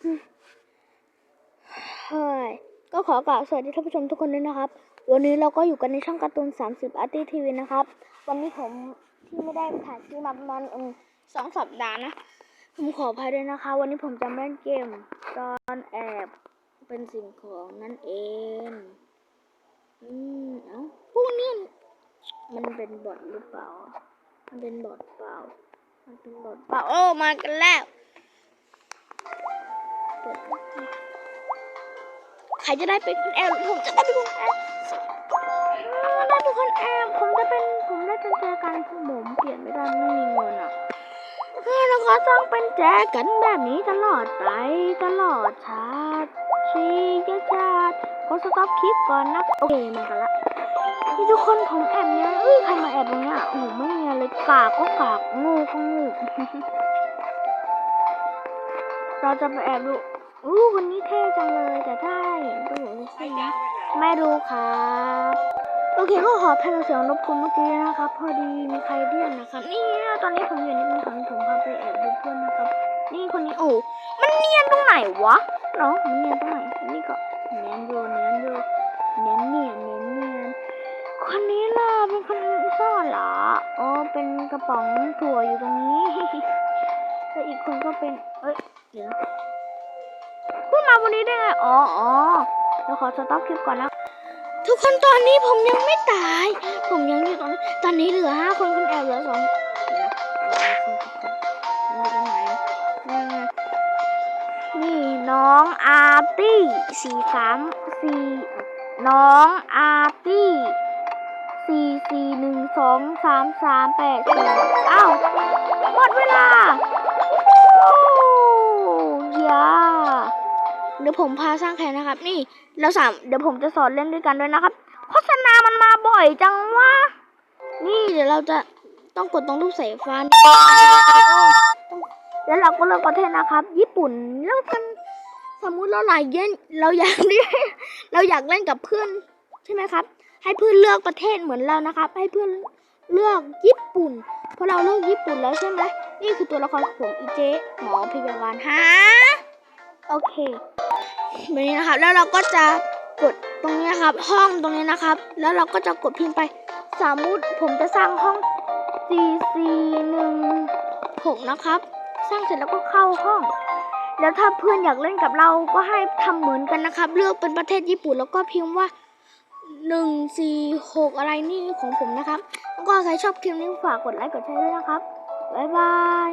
เฮ้ยก็ขอกล่าวสวัสดีท่านผู้ชมทุกคนด้วยนะครับ วันนี้เราก็อยู่กันในช่องการ์ตูน 30 อาร์ตี้ทีวีนะครับ วันนี้ผมที่ไม่ได้ถ่ายคลิปมาประมาณสองสัปดาห์นะ ผมขออภัยด้วยนะคะ วันนี้ผมจะเล่นเกมตอนแอบเป็นสิ่งของนั่นเอง อืม เอ้าพวกนี้มันเป็นบอทหรือเปล่า มันเป็นบอทเปล่า มันเป็นบอทเปล่า โอ้ มากันแล้ว ใครจะได้เป็นคนแอบผมจะได้เป็นคนแอบได้เป็นคนแอบผมจะเป็นผมได้เป็นแจกันผมเปลี่ยนไม่ได้ไม่มีเงินอะเออแล้วก็ต้องเป็นแจกันแบบนี้ตลอดไปตลอดชาติชียชาติขอสต็อปคลิปก่อนนะโอเคมากันละนี่ทุกคนผมแอบเนี้ยเอ้ยใครมาแอบตรงเนี้ยโอ้โหไม่มีอะไรกากก็กากง่ก็ง่ เราจะไปแอบดูอู้คนนี้เท่จังเลย แต่ถ้าเห็นก็อย่างนี้สิไม่รู้ครับ โอเคก็ขอแพนเสียงรบกวนเมื่อกี้นะครับ พอดีมีใครเรียกนะครับนี่ตอนนี้ผมอยู่ในมือของผมพาไปแอบดูเพื่อนนะครับ นี่คนนี้โอ้มันเนียนตรงไหนวะเนาะมันเนียนตรงไหนนี่ก็เนียนอยู่เนียนอยู่เนียนเนียนเนียนเนียนคนนี้ล่ะเป็นคนซ่อนเหรออ๋อเป็นกระป๋องถั่วอยู่ตรงนี้ แล้วอีกคนก็เป็นเอ้ยเดี๋ยวพิ่งมาวันนี้ได้ไง อ๋ออ๋อเดี๋ยวขอสต็อปคลิปก่อนนะ ทุกคนตอนนี้ผมยังไม่ตาย ผมยังอยู่ตอนนี้ตอนนี้เหลือห้าคนคนแอบเหลือสองเดี๋ยวนะเอาคนคนคนอยู่ตรงไหนนี่ไงนี่น้องอาร์ตี้สี่สามสี่น้องอาร์ตี้สี่สี่หนึ่งสองสามสามแปดสี่อ้าว เดี๋ยวผมพาสร้างแผนนะครับ นี่เราสามเดี๋ยวผมจะสอนเล่นด้วยกันด้วยนะครับโฆษณามันมาบ่อยจังวะนี่เดี๋ยวเราจะต้องกดตรงรูปสายฟ้านแล้วเราก็เลือกประเทศนะครับ ญี่ปุ่นแล้วกันสมมุติเราหลายเย็นเราอยากเล่นเราอยากเล่นกับเพื่อนใช่ไหมครับ ให้เพื่อนเลือกประเทศเหมือนเรานะครับ ให้เพื่อนเลือกญี่ปุ่น เพราะเราเลือกญี่ปุ่นแล้วใช่ไหมนี่คือตัวละครของผมอีเจหมอพยาบาลฮะโอเค แบบนี้นะครับ แล้วเราก็จะกดตรงนี้ครับ ห้องตรงนี้นะครับ แล้วเราก็จะกดพิมพ์ไปสมมติผมจะสร้างห้อง C C หนึ่งหกนะครับ สร้างเสร็จแล้วก็เข้าห้อง แล้วถ้าเพื่อนอยากเล่นกับเราก็ให้ทำเหมือนกันนะครับ เลือกเป็นประเทศญี่ปุ่นแล้วก็พิมพ์ว่าหนึ่งสี่หกอะไรนี่ของผมนะครับแล้วก็ใครชอบคลิปนี้ฝากกดไลค์กดแชร์ด้วยนะครับ บ๊ายบาย